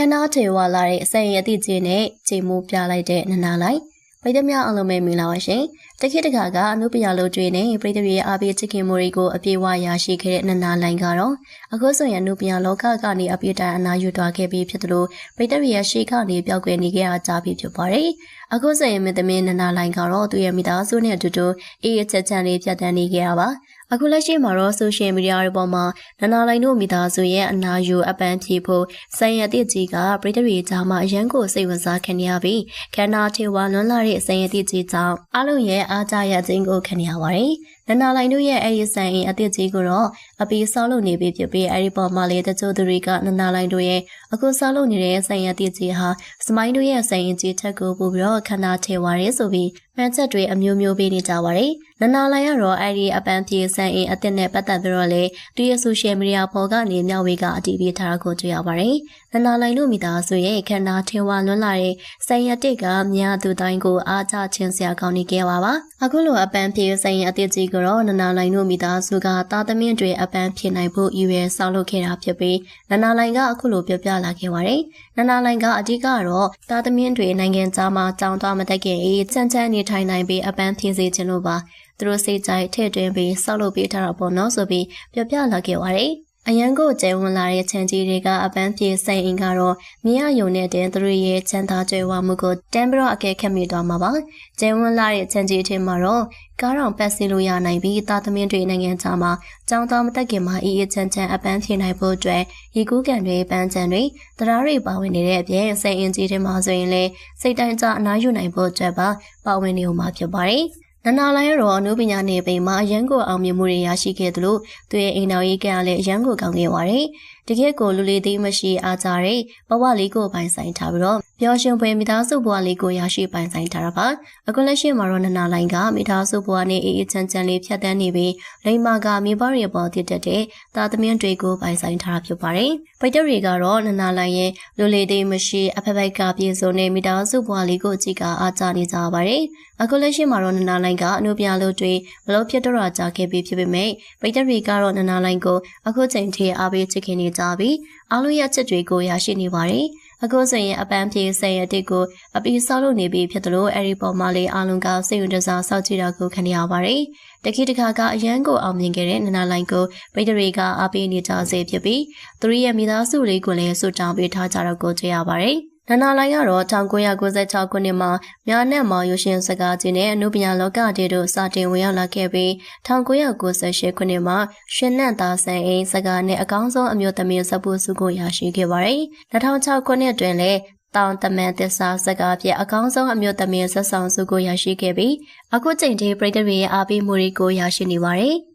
ခန္ဓာထေဝလာတဲ့အစိမ်အသည့်ချင်းနဲ့ချိန်မှုပြလိုက်တဲ့နနာလိုက်ပရိသတ်များအားလုံးပဲမင်္ဂလာပါရှင်တခိတခါကအနုပညာလိုတွေနဲ့ပရိသတ်ရဲ့အားပေးချစ်ခင်မှုတွေကိုအပြည့်အဝရရှိခဲ့တဲ့နနာလိုင်းကတော့အခုဆိုရင်အနုပညာလောကကနေအပြည့်တိုင်အနာယူသွားခဲ့ပြီးဖြစ်သလိုပရိသတ်ရဲ့ရှေ့ကနေပျောက်ကွယ်နေခဲ့တာကြားပြီးဖြစ်ပါတယ်အခုဆိုရင်မင်းသမီးနနာလိုင်းကတော့သူ့ရဲ့မိသားစုနဲ့အတူတူအေးအချက်ချန်လေးပြတ်တန်းနေခဲ့တာပါ အခုလက်ရှိမှာတော့ဆိုရှယ်မီဒီယာတွေပေါ်မှာနနာလိုင်းတို့မိသားစုရဲ့အနာယူအပန်းဖြေဖို့ဆိုင်ရတဲ့ကြီးကပြည်သူတွေကြားမှာအရန်ကိုစိတ်ဝင်စားခံရပြီးခန္ဓာထေဝါလွန်လာတဲ့ဆိုင်ရတဲ့ကြီးကြောင့်အလုံးရဲ့အားကြရခြင်းကိုခံရပါတယ်။ နနာလိုင်းတို့ရဲ့အဲဒီဆိုင်ရင်အသစ်ကြီးကိုတော့အပီဆောက်လုပ်နေပြီဖြစ်ပြီးအဲဒီပေါ်မှာလေတချို့သူတွေကနနာလိုင်းတို့ရဲ့အခုဆောက်လုပ်နေတဲ့ဆိုင်ရတဲ့ကြီးဟာစမိုင်းတို့ရဲ့ဆိုင်ရင်ကြီးထက်ကိုပို့ပြီးတော့ခန္ဓာထေဝါရဲဆိုပြီးမှန်ချက်တွေအမျိုးမျိုးပေးနေကြပါတယ်။နနာလိုင်းကတော့အဲဒီအပန်းပြေဆန်အင်းအသစ်နဲ့ပတ်သက်ပြီးတော့လေသူရဲ့ဆိုရှယ်မီဒီယာပေါ်ကနေမျှဝေကအတည်ပြုထားတာကိုတွေ့ရပါတယ်။နနာလိုင်းတို့မိသားစုရဲ့ခန္ဓာထေဝါလွန်းလာတဲ့ဆိုင်ရတစ်ကမြာသူတိုင်းကိုအားချခြင်းစရာကောင်းနေခဲ့ပါပါ။အခုလိုအပန်းပြေဆိုင်ရအသစ်ကြီးကတော့နနာလိုင်းတို့မိသားစုကသားသမင်းတွေအပန်းဖြစ်နိုင်ဖို့ရည်ရွယ်ဆောက်လုပ်ခဲ့တာဖြစ်ပြီးနနာလိုင်းကအခုလိုပြောပြလာခဲ့ပါတယ်။နနာလိုင်းကအဓိကတော့သားသမင်းတွေနိုင်ငံသားမှာကြောင်းသွားမတက်ခင်အေးချမ်းချမ်းနေထိုင်နိုင်ပြီးအပန်းဖြင်းစေခြင်းလို့ပါသူတို့စိတ်ကြိုက်ထည့်သွင်းပြီးဆောက်လုပ်ပေးထားတာပေါ့နော်ဆိုပြီးပြောပြလာခဲ့ပါတယ် အရန်ကိုကျဲဝင်လာတဲ့ချန်ကြီးတွေကအပန်းပြေစိန်အင်ကတော့မြရယုံနဲ့တင်သူတို့ရဲ့ချမ်းသာကြွယ်ဝမှုကိုတမ်ပြီးတော့အကဲခတ်မိသွားမှာပါကျဲဝင်လာတဲ့ချန်ကြီးထင်မှာတော့ကားတော်ပတ်စီလို့ရနိုင်ပြီးသားသမင်းတွေနိုင်ငံခြားမှာကြောင်းတော်မတက်ခင်မှာအေးအေးချမ်းချမ်းအပန်းဖြေနိုင်ဖို့အတွက်ရေကူးကန်တွေပန်းချံတွေတရားတွေပါဝင်နေတဲ့အပြင်စိန်အင်ကြီးတွေမှာဆိုရင်လည်းစိတ်တိုင်းကြအနားယူနိုင်ဖို့အတွက်ပါပါဝင်နေဦးမှာဖြစ်ပါတယ် နနာလိုင်းရောအနုပညာနယ်ပင်မှာအရန်ကိုအောင်မြင်မှုတွေရရှိခဲ့သလိုသူရဲ့အိမ်တော်ရေးကံလည်းအရန်ကိုကောင်းခဲ့ပါတယ်။တကယ့်ကိုလူလေးသိမရှိအားကြတဲ့ဘဝလေးကိုပိုင်ဆိုင်ထားပြီးတော့ပျော်ရွှင်ဖွယ်မိသားစုဘဝလေးကိုရရှိပိုင်ဆိုင်ထားတာပါ။အခုလက်ရှိမှာတော့နနာလိုင်းကမိသားစုဘဝနဲ့အေးအေးချမ်းချမ်းလေးဖြတ်သန်းနေပြီးလိမ္မာကမိဘရဲ့ပေါ်တည်တဲ့သားသမီးတွေကိုပိုင်ဆိုင်ထားတာဖြစ်ပါတယ်။ပိတ်တရီကတော့နနာလိုင်းရဲ့လူလေးသိမရှိအဖက်ဖက်ကပြည်စုံတဲ့မိသားစုဘဝလေးကိုကြည့်ကအားကြနေကြပါတယ်။အခုလက်ရှိမှာတော့နနာလိုင်းကအနုပြလို့တွေမလို့ဖြစ်တော့ကြခဲ့ပြီးဖြစ်ပေမဲ့ပိတ်တရီကတော့နနာလိုင်းကိုအခုချိန်ထိအားပေးချစ်ခင်နေကြပြီးအားလုံးရဲ့ချစ်တွေကိုရရှိနေပါတယ်။အခုဆိုရင်အပန်းပြေစိတ်ရတဲ့ကိုအပီဆောက်လုပ်နေပြီဖြစ်တယ်လို့အဲဒီပေါ်မှာလေးအားလုံးကစိတ်ဝင်စားစောင့်ကြည့်တာကိုခံရပါတယ်။တခိတခါကအရန်ကိုအောင်မြင်ခဲ့တဲ့နနာလိုင်းကိုပိတရီကအားပေးနေကြစေဖြစ်ပြီးသူရဲ့မိသားစုလေးကိုလည်းဆုတောင်းပေးထားကြတော့ကိုတွေ့ရပါတယ်။ နနာလိုင်းကတော့1996ခုနှစ်မှာမြနက်မောင်ရုရှင်စကားကြီးနဲ့အနုပညာလောကတည်းတို့စတင်ဝင်ရောက်လာခဲ့ပြီး1998ခုနှစ်မှာရှင်နန့်သားဆန်အိမ်စကားနဲ့အကောင်းဆုံးအမျိုးသမီးဇပူစုကိုရရှိခဲ့ပါတယ်။2006ခုနှစ်တွင်လည်းတောင်တမန်သစ္စာစကားပြအကောင်းဆုံးအမျိုးသမီးဆက်ဆောင်စုကိုရရှိခဲ့ပြီးအခုချိန်ထိပြည်သူတွေရဲ့အားပေးမှုတွေကိုရရှိနေပါတယ်။